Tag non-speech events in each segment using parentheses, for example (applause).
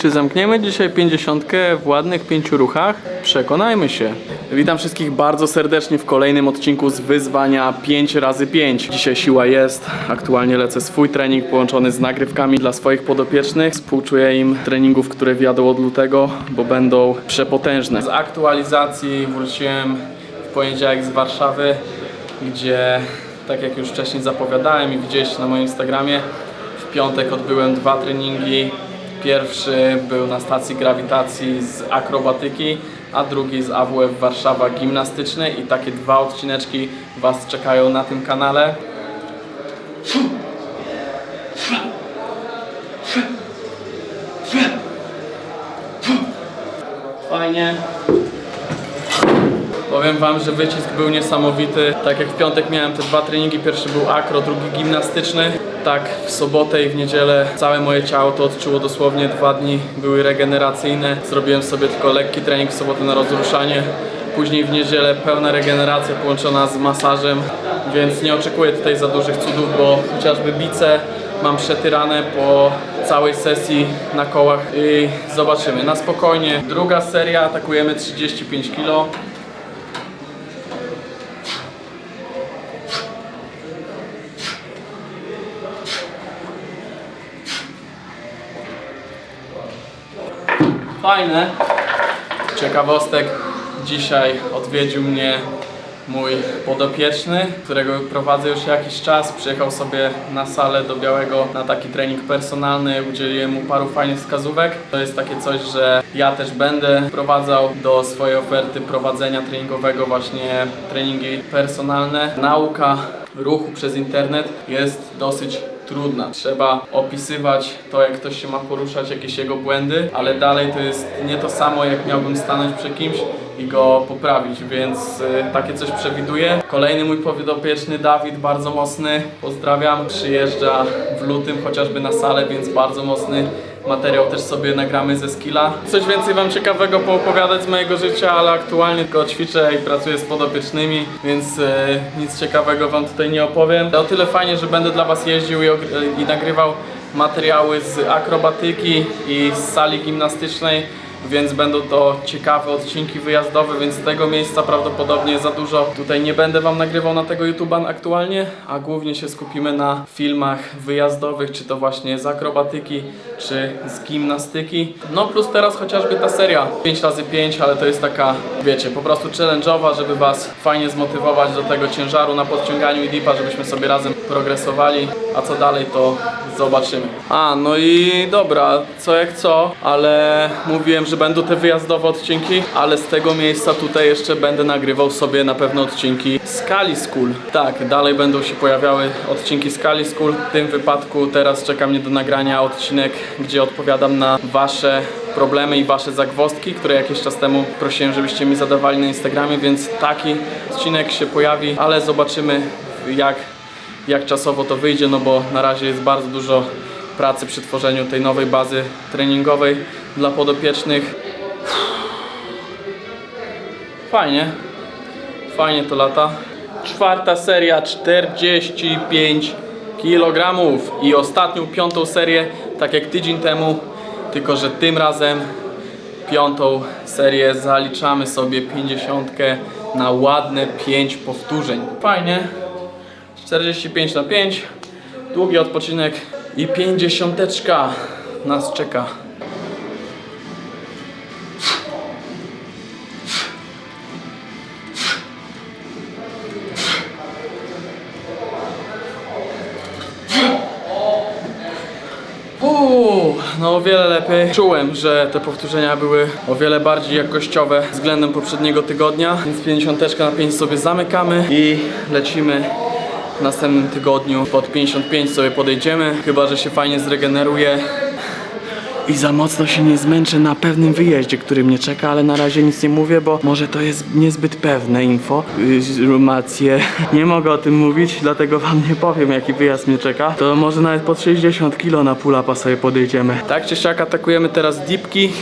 Czy zamkniemy dzisiaj 50 w ładnych pięciu ruchach? Przekonajmy się. Witam wszystkich bardzo serdecznie w kolejnym odcinku z wyzwania 5 razy 5 Dzisiaj siła jest. Aktualnie lecę swój trening połączony z nagrywkami dla swoich podopiecznych. Współczuję im treningów, które wjadą od lutego, bo będą przepotężne. Z aktualizacji wróciłem w poniedziałek z Warszawy, gdzie tak jak już wcześniej zapowiadałem i widzieliście na moim Instagramie, w piątek odbyłem dwa treningi. Pierwszy był na stacji grawitacji z akrobatyki, a drugi z AWF Warszawa gimnastycznej i takie dwa odcineczki Was czekają na tym kanale. Fajnie. Powiem Wam, że wycisk był niesamowity. Tak jak w piątek miałem te dwa treningi, pierwszy był akro, drugi gimnastyczny. Tak w sobotę i w niedzielę całe moje ciało to odczuło dosłownie dwa dni. Były regeneracyjne. Zrobiłem sobie tylko lekki trening w sobotę na rozruszanie. Później w niedzielę pełna regeneracja połączona z masażem, więc nie oczekuję tutaj za dużych cudów, bo chociażby bice mam przetyrane po całej sesji na kołach i zobaczymy. Na spokojnie. Druga seria, atakujemy 35 kg. Fajne. Ciekawostek. Dzisiaj odwiedził mnie mój podopieczny, którego prowadzę już jakiś czas. Przyjechał sobie na salę do Białego na taki trening personalny. Udzieliłem mu paru fajnych wskazówek. To jest takie coś, że ja też będę wprowadzał do swojej oferty prowadzenia treningowego właśnie treningi personalne. Nauka ruchu przez internet jest dosyć trudna. Trzeba opisywać to, jak ktoś się ma poruszać, jakieś jego błędy, ale dalej to jest nie to samo, jak miałbym stanąć przy kimś i go poprawić, więc y, takie coś przewiduję. Kolejny mój podopieczny, Dawid, bardzo mocny, pozdrawiam, przyjeżdża w lutym chociażby na salę, więc bardzo mocny materiał też sobie nagramy ze skilla. Coś więcej Wam ciekawego poopowiadać z mojego życia, ale aktualnie tylko ćwiczę i pracuję z podopiecznymi, więc e, nic ciekawego Wam tutaj nie opowiem. O tyle fajnie, że będę dla Was jeździł i, i nagrywał materiały z akrobatyki i z sali gimnastycznej. Więc będą to ciekawe odcinki wyjazdowe, więc tego miejsca prawdopodobnie za dużo tutaj nie będę Wam nagrywał na tego YouTube'a aktualnie, a głównie się skupimy na filmach wyjazdowych, czy to właśnie z akrobatyki, czy z gimnastyki. No plus teraz chociażby ta seria 5x5, ale to jest taka, wiecie, po prostu challenge'owa, żeby Was fajnie zmotywować do tego ciężaru na podciąganiu i dipa, żebyśmy sobie razem progresowali, a co dalej to zobaczymy. A, no i dobra, co jak co, ale mówiłem, że będą te wyjazdowe odcinki, ale z tego miejsca tutaj jeszcze będę nagrywał sobie na pewno odcinki Skali School. Tak, dalej będą się pojawiały odcinki Skali School. W tym wypadku teraz czeka mnie do nagrania odcinek, gdzie odpowiadam na Wasze problemy i Wasze zagwozdki, które jakiś czas temu prosiłem, żebyście mi zadawali na Instagramie, więc taki odcinek się pojawi, ale zobaczymy jak jak czasowo to wyjdzie, no bo na razie jest bardzo dużo pracy przy tworzeniu tej nowej bazy treningowej dla podopiecznych. Fajnie, fajnie to lata. Czwarta seria 45 kg i ostatnią piątą serię, tak jak tydzień temu, tylko że tym razem piątą serię zaliczamy sobie 50 na ładne 5 powtórzeń. Fajnie. 45 na 5, długi odpoczynek i 50 nas czeka. No o wiele lepiej. Czułem, że te powtórzenia były o wiele bardziej jakościowe względem poprzedniego tygodnia, więc 50 na 5 sobie zamykamy i lecimy w następnym tygodniu pod 55 sobie podejdziemy, chyba że się fajnie zregeneruje i za mocno się nie zmęczę na pewnym wyjeździe, który mnie czeka, ale na razie nic nie mówię, bo może to jest niezbyt pewne info, informacje. (laughs) Nie mogę o tym mówić, dlatego wam nie powiem jaki wyjazd mnie czeka. To może nawet pod 60 kg na pull-upa sobie podejdziemy. Tak czy siak atakujemy teraz dipki.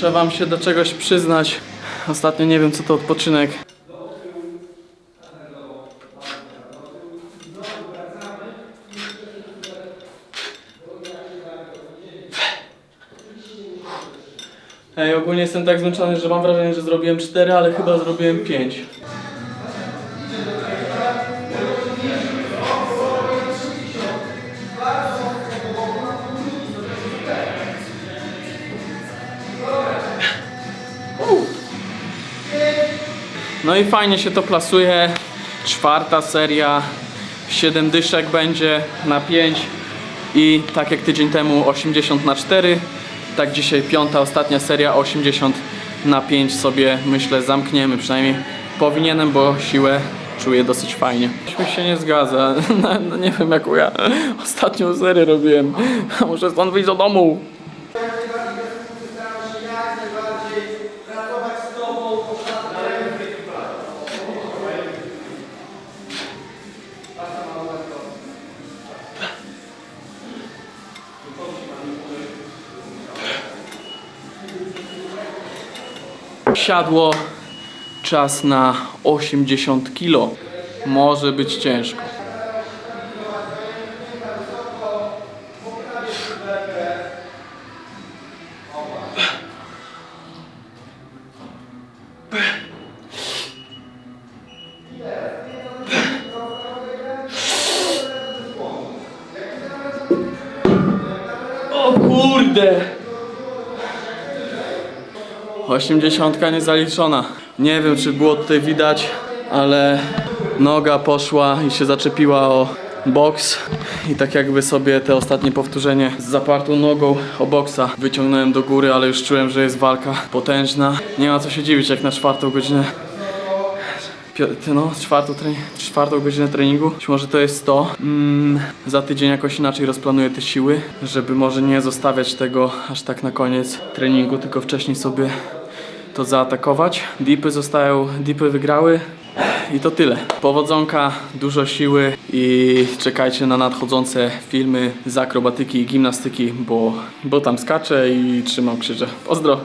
Muszę wam się do czegoś przyznać. Ostatnio nie wiem co to odpoczynek. Ej, ogólnie jestem tak zmęczony, że mam wrażenie, że zrobiłem 4, ale chyba zrobiłem 5. No i fajnie się to plasuje. Czwarta seria, 7 dyszek będzie na 5 i tak jak tydzień temu 80 na 4, tak dzisiaj piąta, ostatnia seria 80 na 5 sobie myślę zamkniemy, przynajmniej powinienem, bo siłę czuję dosyć fajnie. Śmiech się nie zgadza, (laughs) no, no nie wiem jaką ja ostatnią serię robiłem, muszę stąd wyjść do domu. Siadło czas na 80 kilo. Może być ciężko. O kurde! Osiemdziesiątka niezaliczona. Nie wiem, czy było tutaj widać, ale noga poszła i się zaczepiła o boks. I tak jakby sobie te ostatnie powtórzenie z zapartą nogą o boksa wyciągnąłem do góry, ale już czułem, że jest walka potężna. Nie ma co się dziwić, jak na czwartą godzinę no, czwartą, czwartą godzinę treningu. Być może to jest to. Mm, za tydzień jakoś inaczej rozplanuję te siły, żeby może nie zostawiać tego aż tak na koniec treningu, tylko wcześniej sobie to zaatakować. Dipy zostają, dipy wygrały. I to tyle. Powodzonka, dużo siły i czekajcie na nadchodzące filmy z akrobatyki i gimnastyki, bo, bo tam skaczę i trzymam krzyże. Pozdro!